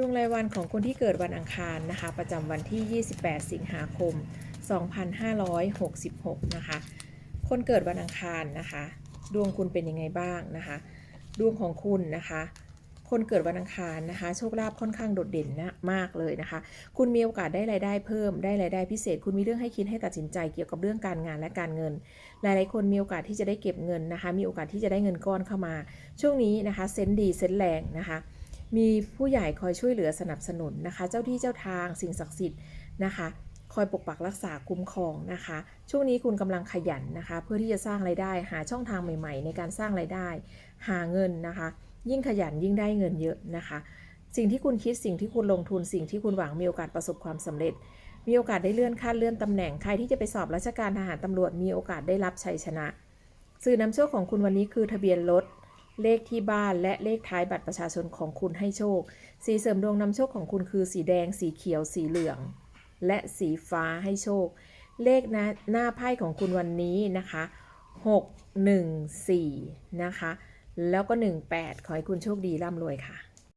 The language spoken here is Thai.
ดวงรายวันของคนที่เกิดวันอังคารนะคะ ประจำวันที่ 28 สิงหาคม 2566 นะคะ คนเกิดวันอังคารนะคะ ดวงคุณเป็นยังไงบ้างนะคะ ดวงของคุณนะคะ คนเกิดวันอังคารนะคะ โชคลาภค่อนข้างโดดเด่นนะมากเลยนะคะ คุณมีโอกาสได้รายได้เพิ่ม ได้รายได้พิเศษ คุณมีเรื่องให้คิดให้ตัดสินใจเกี่ยวกับเรื่องการงานและการเงิน หลายๆ คนมีโอกาสที่จะได้เก็บเงินนะคะ มีโอกาสที่จะได้เงินก้อนเข้ามา ช่วงนี้นะคะ เซนดีเซนแรงนะคะ มีผู้ใหญ่คอยช่วยเหลือสนับสนุนนะคะ เจ้าที่เจ้าทางสิ่งศักดิ์สิทธิ์นะคะ คอยปกปักรักษาคุ้มครองนะคะ ช่วงนี้คุณกำลังขยันนะคะ เพื่อที่จะสร้างไรายได้ หาช่องทางใหม่ ๆ ในการสร้างไรายได้ หาเงินนะคะ ยิ่งขยันยิ่งได้เงินเยอะนะคะ สิ่งที่คุณคิดสิ่งที่คุณลงทุนสิ่งที่คุณหวังมีโอกาสประสบความสำเร็จ มีโอกาสได้เลื่อนขั้นเลื่อนตำแหน่งใครที่จะไปสอบราชการทหารตำรวจมีโอกาสได้รับชัยชนะ สื่อนำโชคของคุณวันนี้คือทะเบียนรถ เลขที่บ้านและเลขท้ายบัตรประชาชนของคุณให้โชค สีเสริมดวงนำโชคของคุณคือสีแดง สีเขียว สีเหลือง และสีฟ้าให้โชค เลขหน้าหน้าไพ่ของคุณวันนี้นะคะ 6 1 4 นะคะ แล้วก็ 18 ขอให้คุณโชคดีร่ำรวยค่ะ